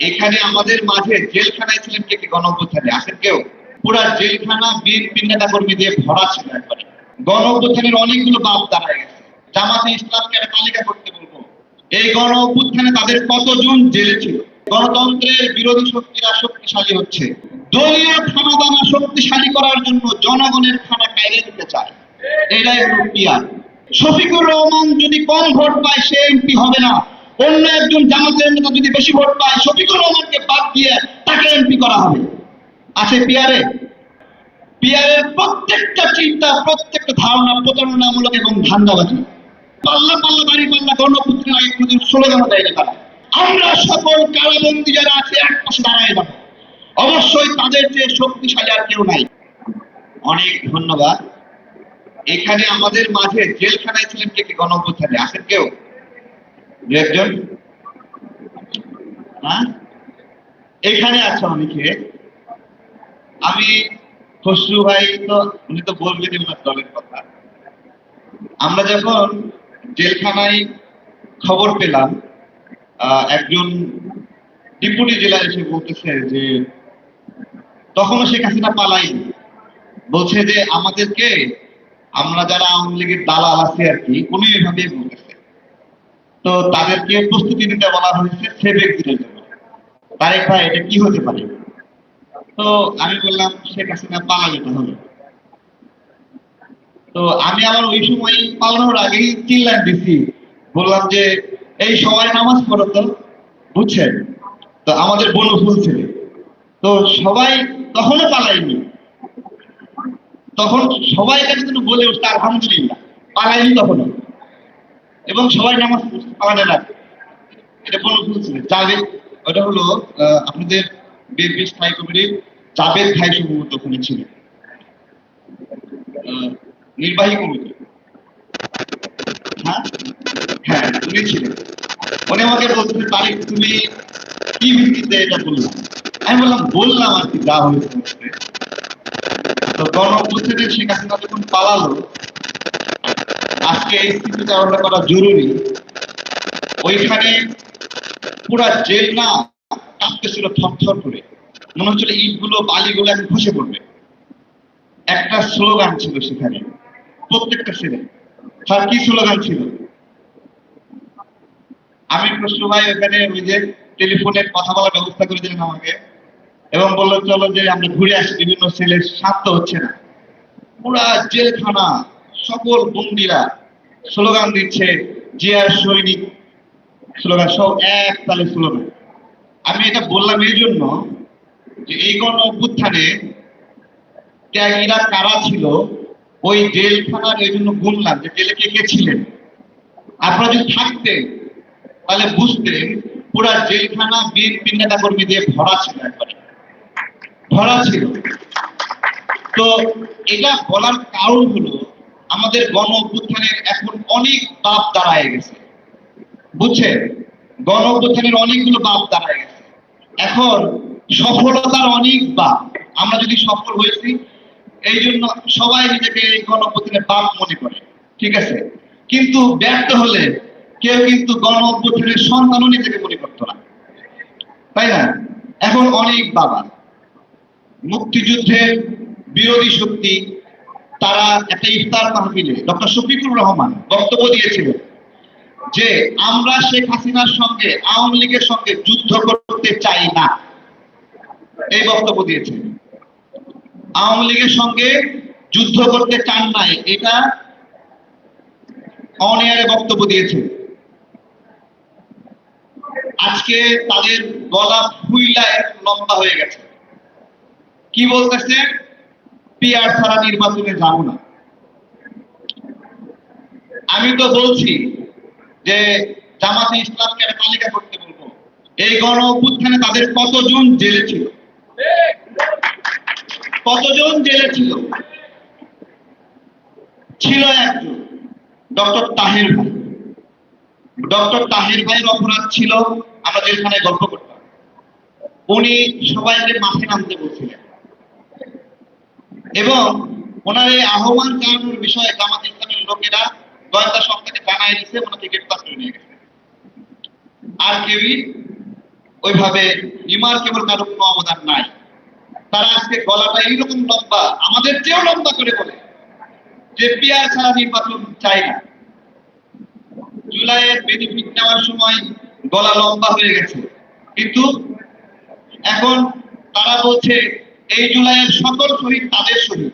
এখানে আমাদের মাঝে জেলখানায় ছিলেন কে কে? গণঅভ্যুত্থানে। আছেন কেউ? পুরা জেলখানা বিএনপি নেতা কর্মী দিয়ে ভরা ছিল একবারে। গণঅভ্যুত্থানের অনেকগুলো বাপ দাঁড়ায় গেছে। জামাতে ইসলামকে একটা তালিকা করতে বলব। এই গণ তাদের কতজন জেলে ছিল? গণতন্ত্রের বিরোধী শক্তিরা শক্তিশালী হচ্ছে। দলীয় খানাদানা শক্তিশালী করার জন্য জনগণের খানা কাইরে দিতে চায়। এটাই হলো পিয়ার শফিকুর রহমান যদি কম ভোট পায়, সে এমপি হবে না। অন্য একজন জামাতের নেতা যদি বেশি ভোট পায়, শফিকুর রহমানকে বাদ দিয়ে তাকে এমপি করা হবে। আছে পিয়ারে পিয়ারের প্রত্যেকটা চিন্তা, প্রত্যেকটা ধারণা, প্রতারণামূলক এবং ধান্দাবাজি। পাল্লা পাল্লা, বাড়ি পাল্লা, গণপুত্রের আগে কোনোদিন স্লোগান দেয় না তারা। আমরা সকল কারাবন্দী যারা আছে, এক পাশে দাঁড়ায় যাব। অবশ্যই তাদের যে শক্তিশালী আর কেউ নাই। অনেক ধন্যবাদ। এখানে আমাদের মাঝে জেলখানায় ছিলেন কে কে? গণঅভ্যুত্থানে। আছেন কেউ? দু একজন? হ্যাঁ? এখানে আছে অনেকে। আমি খসরু ভাই তো, উনি তো বলবেন ওনার দলের কথা। আমরা যখন জেলখানায় খবর পেলাম একজন ডিপুটি জেলা এসে বলতেছে যে, তখনও শেখ হাসিনা পালাই বলছে যে, আমাদেরকে আমরা যারা আওয়ামী লীগের দালাল আছি আর কি উনি এভাবে বলতেছে তো তাদেরকে প্রস্তুতি নিতে বলা হয়েছে, সে ব্যক্তিদের জন্য তারেক ভাই, এটা কি হতে পারে? তো আমি বললাম, শেখ হাসিনা পালাবে তাহলে। তো আমি আবার ওই সময় পালানোর আগেই চিল্লান দিছি। বললাম যে, এই সবাই নামাজ পড়ো তো, বুঝছেন? তো আমাদের বনু ফুল তো সবাই তখনও পালায়নি? তখন সবাই কাছে কিন্তু বলে উঠছে আলহামদুলিল্লাহ। পালায়নি তখনও এবং সবাই নামাজ পড়ছে পালানোর আগে এটা বনু ফুল ছেলে জাভেদ ওটা হলো আপনাদের বিএনপি স্থায়ী কমিটির জাভেদ ভাই সম্ভবত ওখানে ছিল। নির্বাহী কমিটি। হ্যাঁ? হ্যাঁ উনি ছিলেন। উনি আমাকে বলতেছে তারিখ তুমি কি ভিত্তিতে এটা বললাম আমি বললাম বললাম আর কি, যা হয়েছে। তো গণ অভ্যুত্থানে শেখ যখন পালালো আজকে এই স্থিতি ধারণা করা জরুরি। ওইখানে পুরা জেল না কাঁপতেছিল থরথর করে। মনে হচ্ছিল ইটগুলো, বালিগুলো এখন খসে পড়বে। একটা স্লোগান ছিল সেখানে, প্রত্যেকটা ছেলে তার কি স্লোগান ছিল? আমি প্রশ্ন ভাই ওখানে ওই যে টেলিফোনে কথা বলার ব্যবস্থা করে দিলেন আমাকে। এবং বলল, চলো যে আমরা ঘুরে আসি, বিভিন্ন ছেলে শান্ত হচ্ছে না। পুরা জেলখানা, সকল বন্দিরা স্লোগান দিচ্ছে জিয়ার সৈনিক স্লোগান, সব এক তালে স্লোগান। আমি এটা বললাম এই জন্য যে এই গণ অভ্যুত্থানে ত্যাগীরা কারা ছিল, ওই জেলখানার এই জন্য গুনলাম যে জেলে কে কে ছিলেন। আপনারা যদি থাকতেন, তাহলে বুঝতেন পুরা জেলখানা বিএনপি নেতা কর্মী দিয়ে ভরা ছিল একবারে। ভরা ছিল। তো এটা বলার কারণ হলো আমাদের গণ অভ্যুত্থানের এখন অনেক বাপ দাঁড়ায় গেছে। বুঝছেন? গণ অভ্যুত্থানের অনেকগুলো বাপ দাঁড়ায় গেছে। এখন সফলতার অনেক বাপ। আমরা যদি সফল হয়েছি, এই জন্য সবাই নিজেকে এই গণ অভ্যুত্থানের বাপ মনে করে। ঠিক আছে? কিন্তু ব্যর্থ হলে কেউ কিন্তু গণ অভ্যুত্থানের সন্তানও নিজেকে মনে করতো না। তাই না? এখন অনেক বাবা। মুক্তিযুদ্ধের বিরোধী শক্তি তারা একটা ইফতার মাহফিলে, ডক্টর শফিকুর রহমান বক্তব্য দিয়েছিলেন যে আমরা শেখ হাসিনার সঙ্গে, আওয়ামী লীগের সঙ্গে যুদ্ধ করতে চাই না। এই বক্তব্য দিয়েছেন আওয়ামী লীগের সঙ্গে যুদ্ধ করতে চান নাই এটা অন এয়ারে বক্তব্য দিয়েছে। আজকে তাদের গলা ফুইলা একটু লম্বা হয়ে গেছে। কি বলতেছে? পিয়ার ছাড়া নির্বাচনে যাব না। আমি তো বলছি যে জামাতে ইসলামকে তালিকা করতে বলব। এই গণ অভ্যুত্থানে তাদের কতজন জেলে ছিল? কতজন জেলে ছিল? ছিল একজন, ডক্টর তাহির ভাই। ডক্টর তাহির ভাইয়ের অপরাধ ছিল, আমরা যেখানে গল্প করতাম। উনি সবাইকে মাঠে নামতে বলছিলেন। এবং ওনার এই আহ্বান জানানোর বিষয়ে জামাত ইসলামের লোকেরা গোয়েন্দা সংস্থাকে জানাই দিচ্ছে ওনাকে গ্রেপ্তার করে নিয়ে গেছে। আর কেউই ওইভাবে ইমার কেবল কারও কোনো অবদান নাই। তারা আজকে গলাটা এইরকম লম্বা, আমাদের চেয়েও লম্বা করে বলে যে পিয়ার ছাড়া নির্বাচন চাই না। জুলাইয়ের বেনিফিট নেওয়ার সময় গলা লম্বা হয়ে গেছে। কিন্তু এখন তারা বলছে এই জুলাইয়ের সকল শহীদ তাদের শহীদ।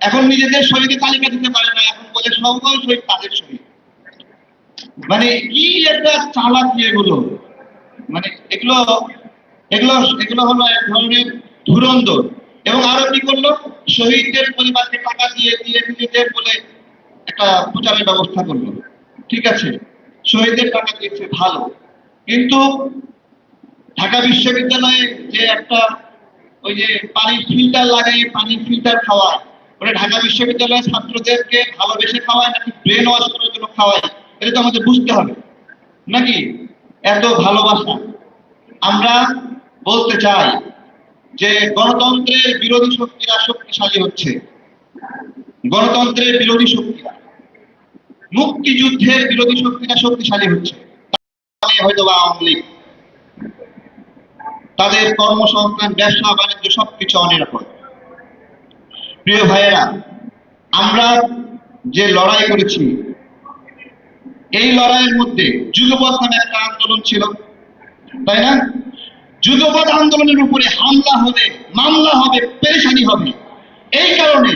এখন নিজেদের শহীদের তালিকা দিতে পারে না, এখন বলে সকল শহীদ তাদের শহীদ। মানে কি একটা চালাকি এগুলো? মানে এগুলো এগুলো এগুলো হলো এক ধরনের ধুরন্ধর। এবং আরও কি করল? শহীদদের পরিবারকে টাকা দিয়ে দিয়ে নিজেদের বলে একটা প্রচারের ব্যবস্থা করল। ঠিক আছে? শহীদদের টাকা দিয়েছে, ভালো। কিন্তু ঢাকা বিশ্ববিদ্যালয়ে যে একটা ওই যে পানির ফিল্টার লাগাই পানির ফিল্টার খাওয়ায়। ওটা ঢাকা বিশ্ববিদ্যালয়ের ছাত্রদেরকে ভালোবেসে খাওয়ায়, নাকি ব্রেন ওয়াশ করার জন্য খাওয়ায়? এটা তো আমাদের বুঝতে হবে। নাকি? এত ভালোবাসা। আমরা বলতে চাই যে গণতন্ত্রের বিরোধী শক্তিরা শক্তিশালী হচ্ছে। গণতন্ত্রের বিরোধী শক্তিরা। মুক্তিযুদ্ধের বিরোধী শক্তিরা শক্তিশালী হচ্ছে। হয়তো বা আওয়ামী লীগ। তাদের কর্মসংস্থান, ব্যবসা, বাণিজ্য সবকিছু অনিরাপদ। প্রিয় ভাইয়েরা, আমরা যে লড়াই করেছি, এই লড়াইয়ের মধ্যে যুগপথ নামে একটা আন্দোলন ছিল, তাই না? যুগপথ আন্দোলনের উপরে হামলা হবে মামলা হবে, পেরেশানি হবে। এই কারণে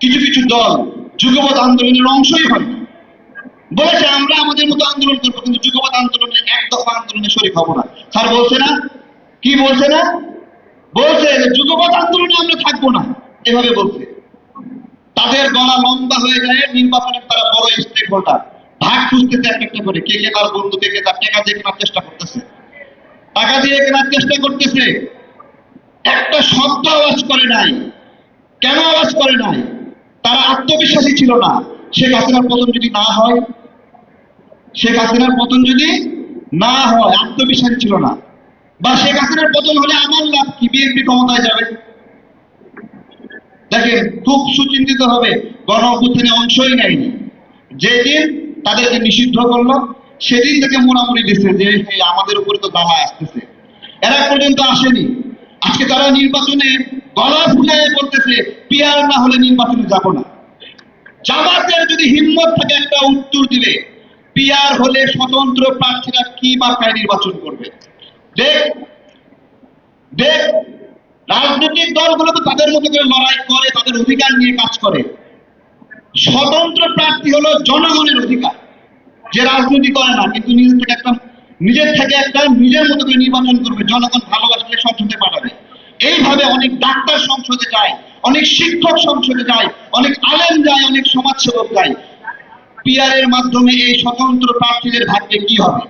কিছু কিছু দল যুগপথ আন্দোলনের অংশই হয় বলেছে, আমরা আমাদের মতো আন্দোলন করব, কিন্তু যুগপথ আন্দোলনের এক দফা আন্দোলনে শরীর হব না। স্যার বলছে না কি বলছে না? বলছে যে যুগপথ আন্দোলনে আমরা থাকব না। এভাবে বলছে। তাদের গলা লম্বা হয়ে যায়, নির্বাচনের তারা বড় স্টেক হোল্ডার ভাগ খুঁজতেছে এক একটা করে, কে কে তার বন্ধু, কে কে তার টাকা দিয়ে কেনার চেষ্টা করতেছে। টাকা দিয়ে কেনার চেষ্টা করতেছে। একটা শব্দ আওয়াজ করে নাই। কেন আওয়াজ করে নাই? তারা আত্মবিশ্বাসী ছিল না। শেখ হাসিনার পতন যদি না হয়, শেখ হাসিনার পতন যদি না হয়, আত্মবিশ্বাসী ছিল না। বা শেখ হাসিনার পতন হলে আমার লাভ কি? বিএনপি ক্ষমতায় যাবে। দেখেন, খুব সুচিন্তিত হবে গণ অভ্যুত্থানে অংশই নেয়নি। যেদিন তাদেরকে নিষিদ্ধ করল, সেদিন থেকে মোড়ামুড়ি দিচ্ছে যে আমাদের উপরে তো দালা আসতেছে। এরা পর্যন্ত আসেনি। আজকে তারা নির্বাচনে গলা ফুলে বলতেছে, পিয়ার না হলে নির্বাচনে যাব না। জামাতের যদি হিম্মত থাকে একটা উত্তর দিলে পিয়ার হলে স্বতন্ত্র প্রার্থীরা কি বার্তায় নির্বাচন করবে? দেখ দলগুলো তো তাদের মতো করে লড়াই করে, তাদের অধিকার নিয়ে কাজ করে। স্বতন্ত্র প্রার্থী হলো জনগণের অধিকার, যে রাজনীতি করে না, কিন্তু নিজের থেকে একটা, নিজের থেকে একটা নিজের মতো করে নির্বাচন করবে, জনগণ ভালোবাসলে সংসদে পাঠাবে। এইভাবে অনেক ডাক্তার সংসদে যায়, অনেক শিক্ষক সংসদে যায়, অনেক আলেম যায়, অনেক সমাজসেবক যায়। পিআর এর মাধ্যমে এই স্বতন্ত্র প্রার্থীদের ভাগ্যে কি হবে?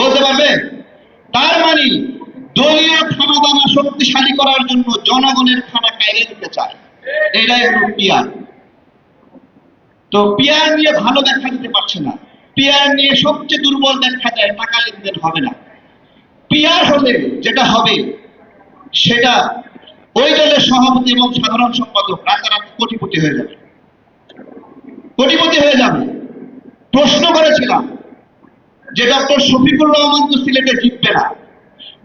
বলতে পারবে তার মানে দলীয় খানা দানা শক্তিশালী করার জন্য জনগণের খানা কাইরে দিতে চায়। এটাই হলো পিয়ার তো পিয়ার নিয়ে ভালো দেখা দিতে পারছে না। পিয়ার নিয়ে সবচেয়ে দুর্বল দেখা যায় টাকা লেনদেন হবে না। পিয়ার হলে যেটা হবে, সেটা ওই দলের সভাপতি এবং সাধারণ সম্পাদক রাতারাতি কোটিপতি হয়ে যাবে। কোটিপতি হয়ে যাবে। প্রশ্ন করেছিলাম যে ডক্টর শফিকুর রহমান তো সিলেটে জিতবে না।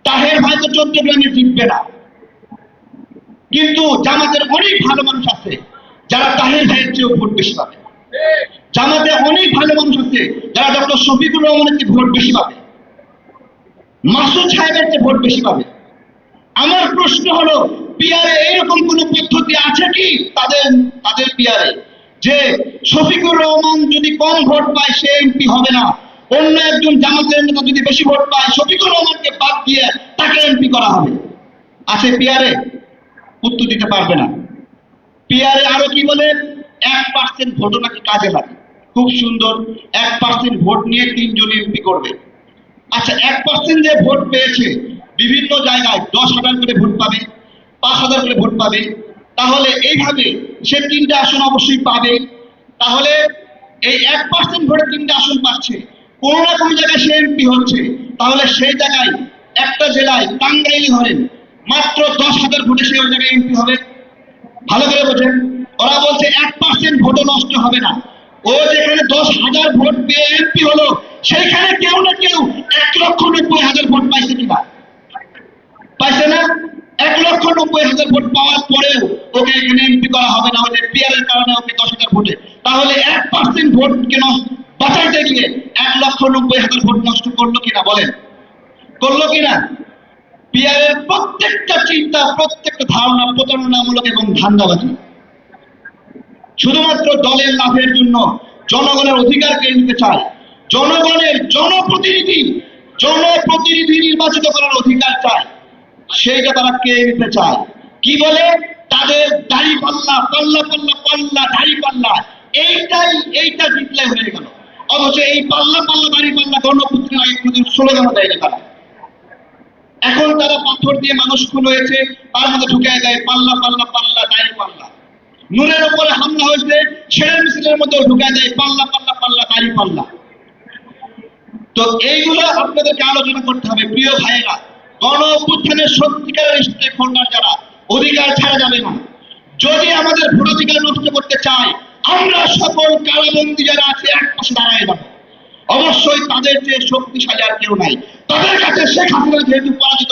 তাহের ভাই তো চট্টগ্রামে জিতবে না। কিন্তু জামাতের অনেক ভালো মানুষ আছে, যারা তাহের ভাইয়ের চেয়েও ভোট বেশি পাবে। জামাতে অনেক ভালো মানুষ আছে, যারা ডক্টর শফিকুর রহমানের চেয়ে ভোট বেশি পাবে। মাসুদ সাহেবের চেয়ে ভোট বেশি পাবে। আমার প্রশ্ন হলো, পিয়ারে এইরকম কোন পদ্ধতি আছে কি তাদের তাদের পিয়ারে? যে শফিকুর রহমান যদি কম ভোট পায়, সে এমপি হবে না। অন্য একজন জামাতের নেতা যদি বেশি ভোট পায়, শফিকুর রহমানকে বাদ দিয়ে তাকে এমপি করা হবে। আছে পিয়ারে উত্তর দিতে পারবে না। পিয়ারে আরও কি বলে? এক পার্সেন্ট ভোটও নাকি কাজে লাগে। খুব সুন্দর, এক পার্সেন্ট ভোট নিয়ে তিনজন এমপি করবে। আচ্ছা এক পার্সেন্ট যে ভোট পেয়েছে, বিভিন্ন জায়গায় দশ হাজার করে ভোট পাবে, পাঁচ হাজার করে ভোট পাবে। তাহলে এইভাবে সে তিনটা আসন অবশ্যই পাবে। তাহলে এই এক পার্সেন্ট ভোটে তিনটা আসন পাচ্ছে। কোন না জায়গায় সে এমপি হচ্ছে, তাহলে সেই জায়গায় একটা জেলায় টাঙ্গাইল ধরেন মাত্র দশ হাজার ভোটে সে ওই জায়গায় এমপি হবে। ভালো করে বোঝেন, ওরা বলছে এক পার্সেন্ট ভোটও নষ্ট হবে না। ও যেখানে দশ হাজার ভোট পেয়ে এমপি হলো, সেইখানে কেউ না কেউ এক লক্ষ নব্বই হাজার ভোট পাইছে কিনা? পাইছে না? এক লক্ষ নব্বই হাজার ভোট পাওয়ার পরেও ওকে এখানে এমপি করা হবে না ওদের পিয়ারের কারণে ওকে দশ হাজার ভোটে। তাহলে এক পার্সেন্ট ভোট কেন বাঁচাইতে গিয়ে এক লক্ষ নব্বই হাজার ভোট নষ্ট করল কিনা বলেন? করল কিনা? প্রত্যেকটা চিন্তা, প্রত্যেকটা ধারণা প্রতারণামূলক এবং শুধুমাত্র দলের লাভের জন্য জনগণের অধিকার কেড়ে নিতে চায়। জনগণের জনপ্রতিনিধি জনপ্রতিনিধি নির্বাচিত করার অধিকার চায়। সেইটা তারা কেড়ে নিতে চায়। কি বলে? তাদের দাড়ি পাল্লা পাল্লা পাল্লা পাল্লা, দাড়ি পাল্লা। এইটাই, এইটা জিতলে হয়ে গেল। অথচ এই পাল্লা পাল্লা দাড়ি পাল্লা গণপুত্রের আগে কোনোদিন স্লোগানও দেয়নি তারা। এখন তারা পাথর দিয়ে মানুষ খুন হয়েছে, তার মধ্যে ঢুকে দেয় পাল্লা পাল্লা পাল্লা, দাড়ি পাল্লা। নূরের উপরে হামলা হয়েছে ছেড়ে মিছিলের মধ্যে ঢুকে দেয় পাল্লা পাল্লা পাল্লা, দাড়ি পাল্লা। তো এইগুলো আপনাদেরকে আলোচনা করতে হবে, প্রিয় ভাইয়েরা। গণ অভ্যুত্থানের সত্যিকারের স্টেক হোল্ডার যারা, অধিকার ছাড়া যাবে না। যদি আমাদের ভোটাধিকার নষ্ট করতে চায় আমরা সকল কারাবন্দী যারা আছে, এক পাশে দাঁড়ায় যাব। অবশ্যই তাদের যে শক্তিশালী আর কেউ নাই। তাদের কাছে শেখ হাসিনা যেহেতু পরাজিত